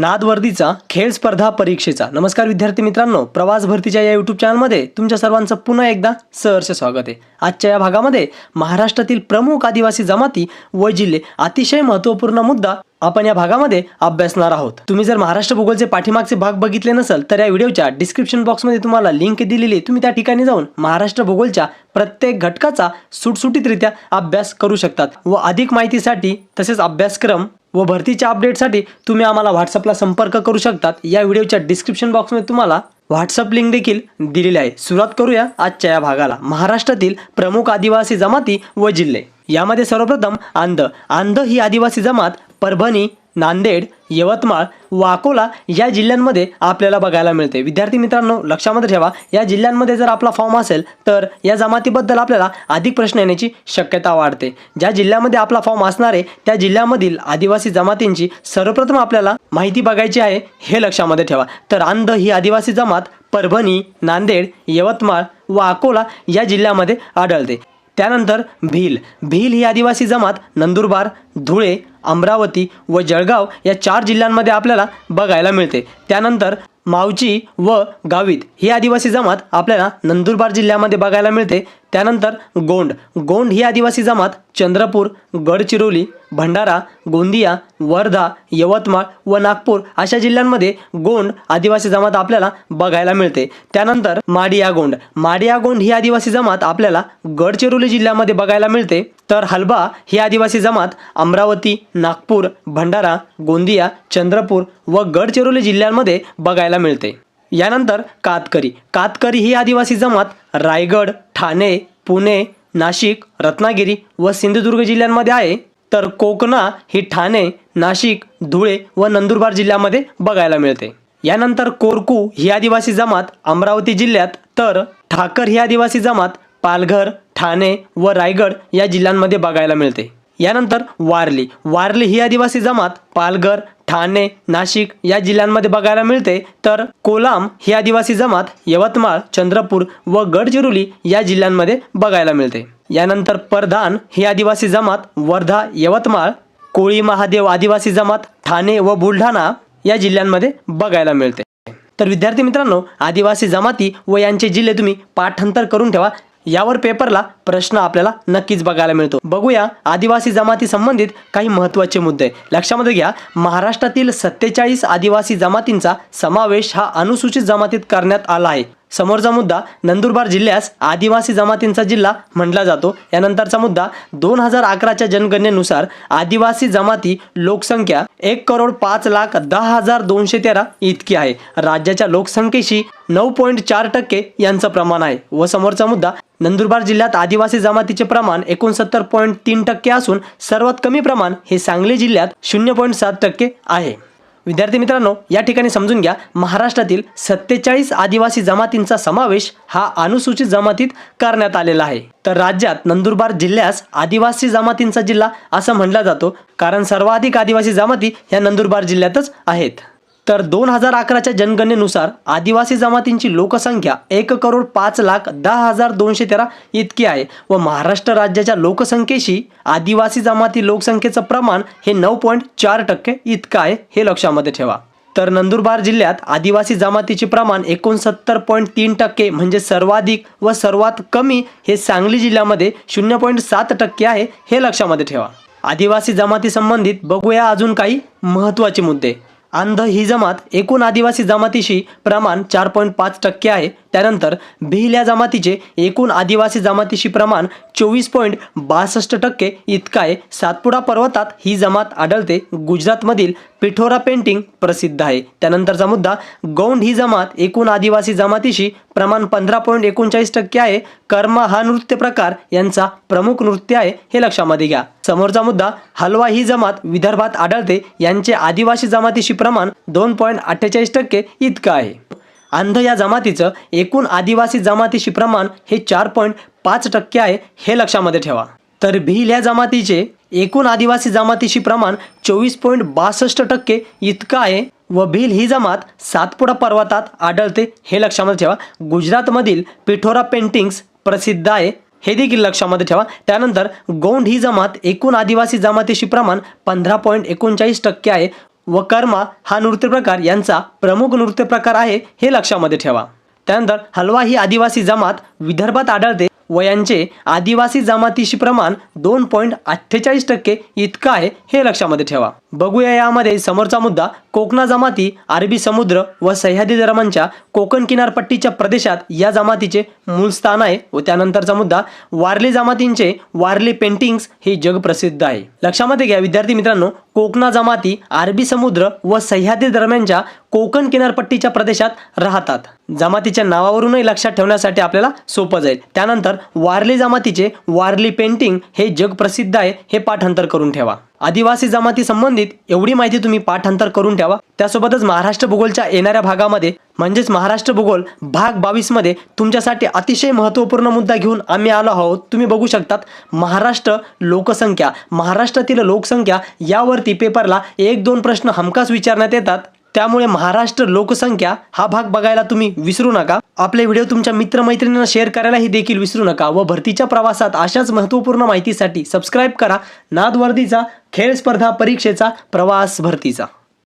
नादवर्दीचा खेळ स्पर्धा परीक्षेचा. नमस्कार विद्यार्थी मित्रांनो प्रवास भरतीच्या या यूट्यूब चॅनलमध्ये तुमच्या सर्वांचं पुन्हा एकदा सहर्ष स्वागत आहे. आजच्या या भागामध्ये महाराष्ट्रातील प्रमुख आदिवासी जमाती व जिल्हे अतिशय महत्त्वपूर्ण मुद्दा आपण या भागामध्ये अभ्यासणार आहोत. तुम्ही जर महाराष्ट्र भूगोलचे पाठीमागचे भाग बघितले नसेल तर या व्हिडिओच्या डिस्क्रिप्शन बॉक्समध्ये तुम्हाला लिंक दिलेली आहे. तुम्ही त्या ठिकाणी जाऊन महाराष्ट्र भूगोलच्या प्रत्येक घटकाचा सुटसुटीतरित्या अभ्यास करू शकतात व अधिक माहितीसाठी तसेच अभ्यासक्रम व भरतीच्या अपडेटसाठी तुम्ही आम्हाला व्हॉट्सअपला संपर्क करू शकतात. या व्हिडिओच्या डिस्क्रिप्शन बॉक्समध्ये तुम्हाला व्हॉट्सअप लिंक देखील दिलेली आहे. सुरुवात करूया आजच्या या भागाला. महाराष्ट्रातील प्रमुख आदिवासी जमाती व जिल्हे. यामध्ये सर्वप्रथम आंध. आंध ही आदिवासी जमात परभणी नांदेड यवतमाळ व अकोला या जिल्ह्यांमध्ये आपल्याला बघायला मिळते. विद्यार्थी मित्रांनो लक्षामध्ये ठेवा या जिल्ह्यांमध्ये जर आपला फॉर्म असेल तर या जमातीबद्दल आपल्याला अधिक प्रश्न येण्याची शक्यता वाढते. ज्या जिल्ह्यामध्ये आपला फॉर्म असणार आहे त्या जिल्ह्यामधील आदिवासी जमातींची सर्वप्रथम आपल्याला माहिती बघायची आहे हे लक्षामध्ये ठेवा. तर आंध ही आदिवासी जमात परभणी नांदेड यवतमाळ व अकोला या जिल्ह्यामध्ये आढळते. त्यानंतर भील. भील ही आदिवासी जमात नंदुरबार धुळे अमरावती व जळगाव या चार जिल्ह्यांमध्ये आपल्याला बघायला मिळते. त्यानंतर मावची व गावित ही आदिवासी जमात आपल्याला नंदुरबार जिल्ह्यामध्ये बघायला मिळते. त्यानंतर गोंड. गोंड ही आदिवासी जमात चंद्रपूर गडचिरोली भंडारा गोंदिया वर्धा यवतमाळ व नागपूर अशा जिल्ह्यांमध्ये गोंड आदिवासी जमात आपल्याला बघायला मिळते. त्यानंतर माडिया गोंड. माडिया गोंड ही आदिवासी जमात आपल्याला गडचिरोली जिल्ह्यामध्ये बघायला मिळते. तर हलबा ही आदिवासी जमात अमरावती नागपूर भंडारा गोंदिया चंद्रपूर व गडचिरोली जिल्ह्यांमध्ये बघायला मिळते. यानंतर कातकरी. कातकरी ही आदिवासी जमात रायगड ठाणे पुणे नाशिक रत्नागिरी व सिंधुदुर्ग जिल्ह्यांमध्ये आहे. तर कोकणा ही ठाणे नाशिक धुळे व नंदुरबार जिल्ह्यामध्ये बघायला मिळते. यानंतर कोरकू ही आदिवासी जमात अमरावती जिल्ह्यात. तर ठाकर ही आदिवासी जमात पालघर ठाणे व रायगड या जिल्ह्यांमध्ये बघायला मिळते. यानंतर वारली. वारली ही आदिवासी जमात पालघर ठाणे नाशिक या जिल्ह्यांमध्ये बघायला मिळते. तर कोलाम ही आदिवासी जमात यवतमाळ चंद्रपूर व गडचिरोली या जिल्ह्यांमध्ये बघायला मिळते. यानंतर परधान ही आदिवासी जमात वर्धा यवतमाळ कोळी महादेव आदिवासी जमात ठाणे व बुलढाणा या जिल्ह्यांमध्ये बघायला मिळते. तर विद्यार्थी मित्रांनो आदिवासी जमाती व यांचे जिल्हे तुम्ही पाठांतर करून ठेवा. यावर पेपरला प्रश्न आपल्याला नक्कीच बघायला मिळतो. बघूया आदिवासी जमाती संबंधित काही महत्त्वाचे मुद्दे. लक्षामध्ये घ्या महाराष्ट्रातील सत्तेचाळीस आदिवासी जमातींचा समावेश हा अनुसूचित जमातीत करण्यात आला आहे. समोरचा मुद्दा नंदुरबार जिल्ह्यास आदिवासी जमातींचा जिल्हा म्हटला जातो. यानंतरचा मुद्दा दोन हजार अकराच्या जनगणनेनुसार आदिवासी जमाती लोकसंख्या एक करोड पाच लाख दहा हजार दोनशे तेरा इतकी आहे. राज्याच्या लोकसंख्येशी नऊ पॉईंट चार टक्के यांचं प्रमाण आहे. व समोरचा मुद्दा नंदुरबार जिल्ह्यात आदिवासी जमातीचे प्रमाण एकोणसत्तर पॉईंट तीन टक्के असून सर्वात कमी प्रमाण हे सांगली जिल्ह्यात शून्य पॉईंट सात टक्के आहे. विद्यार्थी मित्रांनो या ठिकाणी समजून घ्या महाराष्ट्रातील सत्तेचाळीस आदिवासी जमातींचा समावेश हा अनुसूचित जमातीत करण्यात आलेला आहे. तर राज्यात नंदुरबार जिल्ह्यास आदिवासी जमातींचा जिल्हा असं म्हणला जातो कारण सर्वाधिक आदिवासी जमाती ह्या नंदुरबार जिल्ह्यातच आहेत. तर दोन हजार अकराच्या जनगणनेनुसार आदिवासी जमातींची लोकसंख्या एक करोड पाच लाख दहा हजार दोनशे तेरा इतकी आहे व महाराष्ट्र राज्याच्या लोकसंख्येशी आदिवासी जमाती लोकसंख्येचं प्रमाण हे नऊ पॉईंट चार टक्के इतकं आहे हे लक्षामध्ये ठेवा. तर नंदुरबार जिल्ह्यात आदिवासी जमातीचे प्रमाण एकोणसत्तर पॉईंट तीन टक्के म्हणजे सर्वाधिक व सर्वात कमी हे सांगली जिल्ह्यामध्ये शून्य पॉईंट सात टक्के आहे हे लक्षामध्ये ठेवा. आदिवासी जमाती संबंधित बघूया अजून काही महत्त्वाचे मुद्दे. अंध ही जमात एकूण आदिवासी जमातीशी प्रमाण चार पॉईंट पाच टक्के आहे. त्यानंतर भिल या जमातीचे एकूण आदिवासी जमातीशी प्रमाण चोवीस पॉईंट बासष्ट टक्के इतका आहे सातपुडा पर्वतात ही जमात आढळते. गुजरातमधील पिठोरा पेंटिंग प्रसिद्ध आहे. त्यानंतरचा मुद्दा गौंड ही जमात एकूण आदिवासी जमातीशी प्रमाण पंधरा पॉईंट एकोणचाळीस टक्के आहे. कर्म हा नृत्य प्रकार यांचा प्रमुख नृत्य आहे हे लक्षामध्ये घ्या. समोरचा मुद्दा हलवा ही जमात विदर्भात आढळते. यांचे आदिवासी जमातीशी प्रमाण दोन पॉईंट अठ्ठेचाळीस टक्के इतकं आहे. अंध या जमातीचं एकूण आदिवासी जमातीशी प्रमाण हे चार पॉईंट पाच टक्के आहे हे लक्षामध्ये ठेवा. तर भील या जमातीचे एकूण आदिवासी जमातीशी प्रमाण चोवीस पॉईंट बासष्ट टक्के इतकं आहे व भील ही जमात सातपुडा पर्वतात आढळते हे लक्षामध्ये ठेवा. गुजरातमधील पिठोरा पेंटिंग्स प्रसिद्ध आहे हे देखील लक्षामध्ये ठेवा. त्यानंतर गोंड ही जमात एकूण आदिवासी जमातीशी प्रमाण पंधरा पॉईंट एकोणचाळीस टक्के आहे व कर्मा हा नृत्य प्रकार यांचा प्रमुख नृत्य प्रकार आहे हे लक्षामध्ये ठेवा. त्यानंतर हलवा ही आदिवासी जमात विदर्भात आढळते वयांचे आदिवासी जमातीशी प्रमाण दोन पॉईंट अठ्ठेचाळीस टक्के इतकं आहे हे लक्षामध्ये ठेवा. बघूया यामध्ये समोरचा मुद्दा कोकणा जमाती अरबी समुद्र व सह्याद्री दरम्यानच्या कोकण किनारपट्टीच्या प्रदेशात या जमातीचे मूळ स्थान आहे व त्यानंतरचा मुद्दा वारली जमातींचे वारली पेंटिंग्स हे जगप्रसिद्ध आहे. लक्षामध्ये घ्या विद्यार्थी मित्रांनो कोकणा जमाती अरबी समुद्र व सह्याद्री दरम्यानच्या कोकण किनारपट्टीच्या प्रदेशात राहतात. जमातीच्या नावावरूनही लक्षात ठेवण्यासाठी आपल्याला सोपं जाईल. त्यानंतर वारली जमातीचे वारली पेंटिंग हे जगप्रसिद्ध आहे हे पाठांतर करून ठेवा. आदिवासी जमाती संबंधित एवढी माहिती तुम्ही पाठांतर करून ठेवा. त्यासोबतच महाराष्ट्र भूगोलच्या येणाऱ्या भागामध्ये म्हणजेच महाराष्ट्र भूगोल भाग बावीसमध्ये तुमच्यासाठी अतिशय महत्त्वपूर्ण मुद्दा घेऊन आम्ही आलो आहोत. तुम्ही बघू शकतात महाराष्ट्र लोकसंख्या महाराष्ट्रातील लोकसंख्या यावरती पेपरला एक दोन प्रश्न हमखास विचारण्यात येतात. त्यामुळे महाराष्ट्र लोकसंख्या हा भाग बघायला तुम्ही विसरू नका. आपले व्हिडिओ तुमच्या मित्रमैत्रिणींना शेअर करायलाही देखील विसरू नका व भरतीच्या प्रवासात अशाच महत्त्वपूर्ण माहितीसाठी सबस्क्राईब करा. नादवर्दीचा खेळ स्पर्धा परीक्षेचा प्रवास भरतीचा.